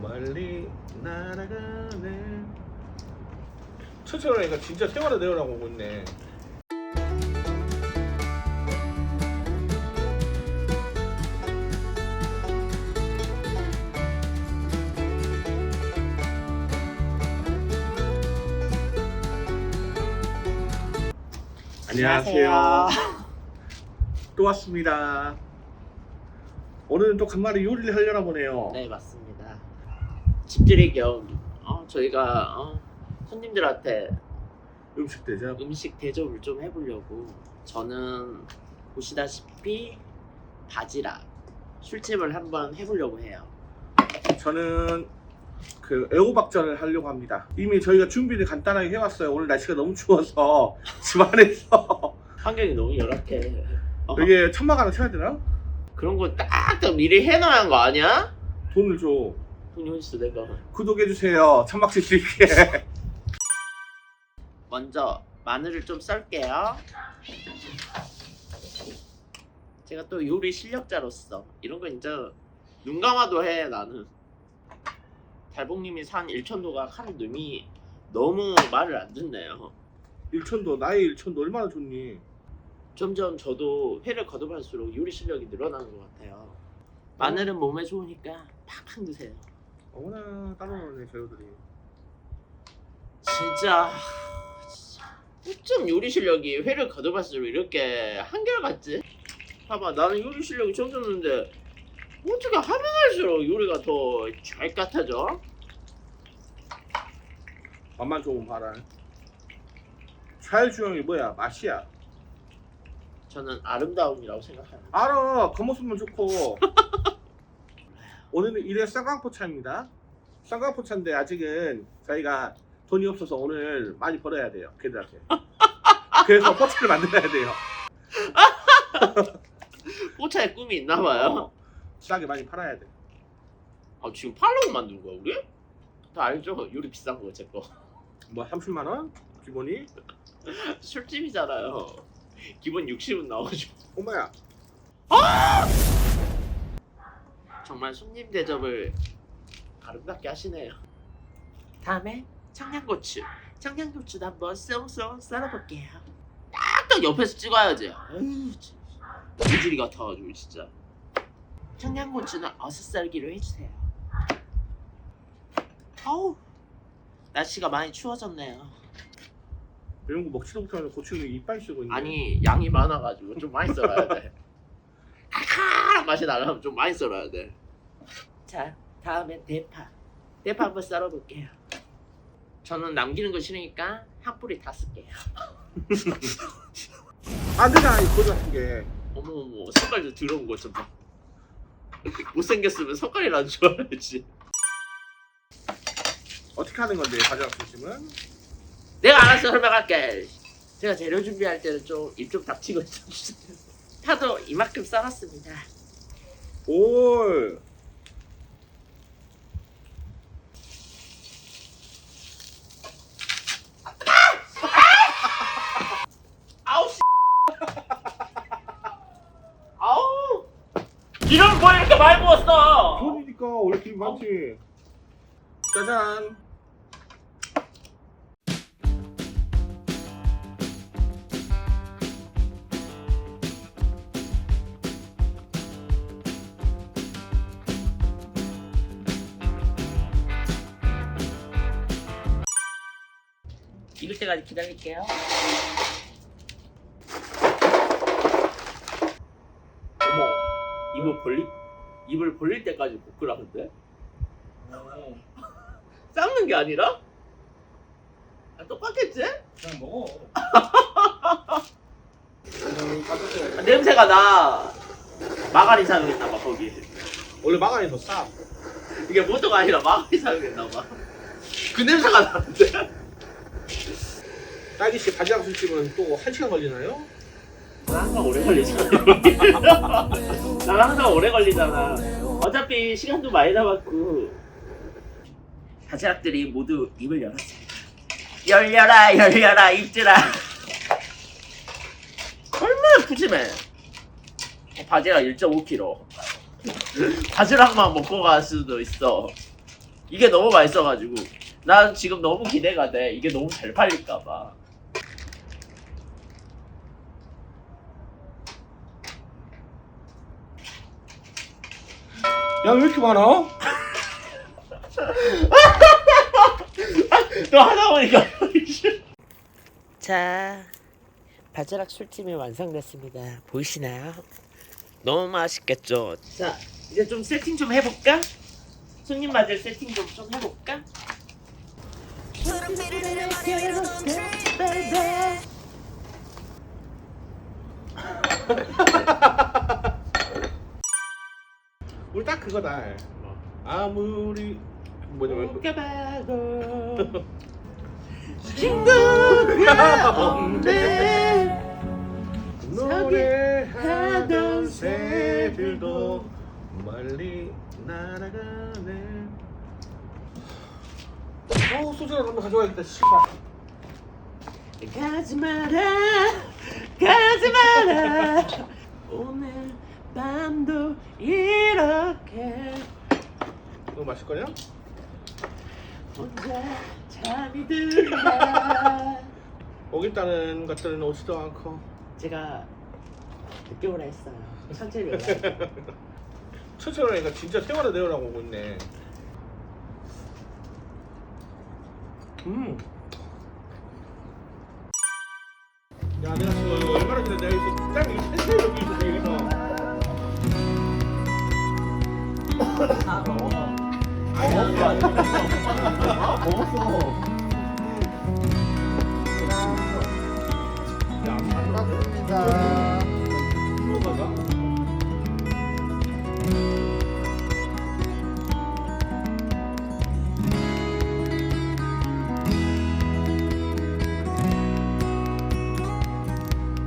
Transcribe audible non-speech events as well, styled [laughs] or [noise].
멀리 날아가네 천천히 하니까 진짜 세월에 내려라고 오고 있네 안녕하세요. 또 왔습니다. 오늘은 또 간만에 요리를 하려나 보네요. 네 맞습니다. 집들이 겸 어, 저희가 어, 손님들한테 음식 대접. 음식 대접을 좀 해보려고 저는 보시다시피 바지락 술집을 한번 해보려고 해요. 저는 그 애호박전을 하려고 합니다. 이미 저희가 준비를 간단하게 해왔어요. 오늘 날씨가 너무 추워서 [laughs] 집 안에서 환경이 너무 열악해. [laughs] 어, 이게 천막 하나 쳐야 되나? 그런 거 딱딱 미리 해놔야 하는 거 아니야? 돈을 줘. 어딨어 내가. 구독해주세요. 천막 칠수 있게. 먼저 마늘을 좀 썰게요. 제가 또 요리 실력자로서 이런 거 진짜 눈 감아도 해 나는. 달봉님이 산 일천도가 하는 놈이 너무 말을 안 듣네요. 일천도 나의 일천도 얼마나 좋니? 점점 저도 회를 거듭할수록 요리 실력이 늘어나는 것 같아요. 마늘은 몸에 좋으니까 팍팍 드세요. 어머나 따로노네 저희들이. 진짜 어쩜 요리 실력이 회를 거듭할수록 이렇게 한결같지? 봐봐 나는 요리 실력이 점점 는데 어떻게 하면 할수록 요리가 더 잘 같아져? 맛만 좋으면 봐라. 자율주행이 뭐야? 맛이야. 저는 아름다움이라고 생각합니다 알아 겉모습만 좋고 [laughs] 오늘은 일회 쌍광포차입니다. 쌍광포차인데 아직은 저희가 돈이 없어서 오늘 많이 벌어야 돼요. 걔들한테. [laughs] 그래서 포차를 만들어야 돼요. [laughs] 꽃차에 꿈이 있나 봐요. 어, 싸게 많이 팔아야 돼. 아 지금 팔로우 만든 거야 우리? 다 알죠? 요리 비싼 거 제 거 뭐 30만 원? 기본이? 술집이잖아요. 기본 60은 나오죠 엄마야 정말 손님 대접을 아름답게 하시네요. 다음에 청양고추. 청양고추도 한번 쏙쏙 썰어볼게요. 딱딱 옆에서 찍어야지. 아유, 우주리 같아가지고 진짜. 청양고추는 어슷 썰기로 해주세요. 어우, 날씨가 많이 추워졌네요. 이런 거 먹지도 못하면 고추를 이빨 쓰고 있네 아니 양이 많아가지고 좀 많이 썰어야 돼. [laughs] 칼칼한 맛이 나려면 좀 많이 썰어야 돼. 자, 다음엔 대파. 대파 한번 썰어볼게요. 저는 남기는 거 싫으니까 한 뿌리 다 쓸게요. [laughs] 안 되잖아 이 고자 같은 게 어머 어머, 색깔도 더러운 거 좀 봐. [laughs] 못생겼으면 색깔이라도 좋아야지. 어떻게 하는 건데 가져갈 중심은 내가 알아서 설명할게. 제가 재료 준비할 때는 좀 입 좀 닥치고 있어주세요. 파도 [laughs] 이만큼 썰었습니다. 올 아우 씨. 아우. 이런 뭐 이렇게 많이 부었어. 돈이니까 원래 기분 많지 짜잔 익을 때까지 기다릴게요. 어머, 입을 벌리 입을 벌릴 때까지 볶으라는데? [laughs] 삶는 게 아니라? 아, 똑같겠지? 그냥 먹어 아, 냄새가 나. 마가린 사용했나 봐 거기. 원래 마가니 더 싸. 이게 모터가 아니라 마가린 사용했나 봐. 그 냄새가 나는데? 딸기 씨 바지락 술집은 또 한 시간 걸리나요? 난 항상 오래 걸리잖아. [laughs] 난 항상 오래 걸리잖아. 어차피 시간도 많이 남았고. 바지락들이 모두 입을 열었습니다. 열려라, 열려라, 입들아. 얼마나 푸짐해. 어, 바지락 1.5kg. [laughs] 바지락만 먹고 갈 수도 있어. 이게 너무 맛있어가지고 난 지금 너무 기대가 돼. 이게 너무 잘 팔릴까봐. 야 왜 이렇게 많아? [laughs] 너 하다 보니까 자 바지락 술찜이 완성됐습니다 보이시나요? 너무 맛있겠죠? 자 이제 좀 세팅 좀 해볼까? 손님 맞을 세팅 좀, 좀 해볼까? [laughs] [laughs] 그거다. 아무리 뭐냐면 웃겨봐도 [laughs] 친구가 없네 노래하던 새들도 멀리 날아가네. 어 소주를 한번 가져와야겠다. 씨발. 가지 마라 가지 마라 오늘 밤도 이렇게 이거 마실 거냐? 혼자 잠이 든다 오겠다는 것들은 오지도 않고. 제가 늦게 오라 했어요 천천히 오라 [laughs] 천천히 하니까 진짜 세월을 내으라고 오고 있네. 음. 야, 내가 지금 이거 얼마나 전에 내가 딱 이거 텐 야, 안 받았습니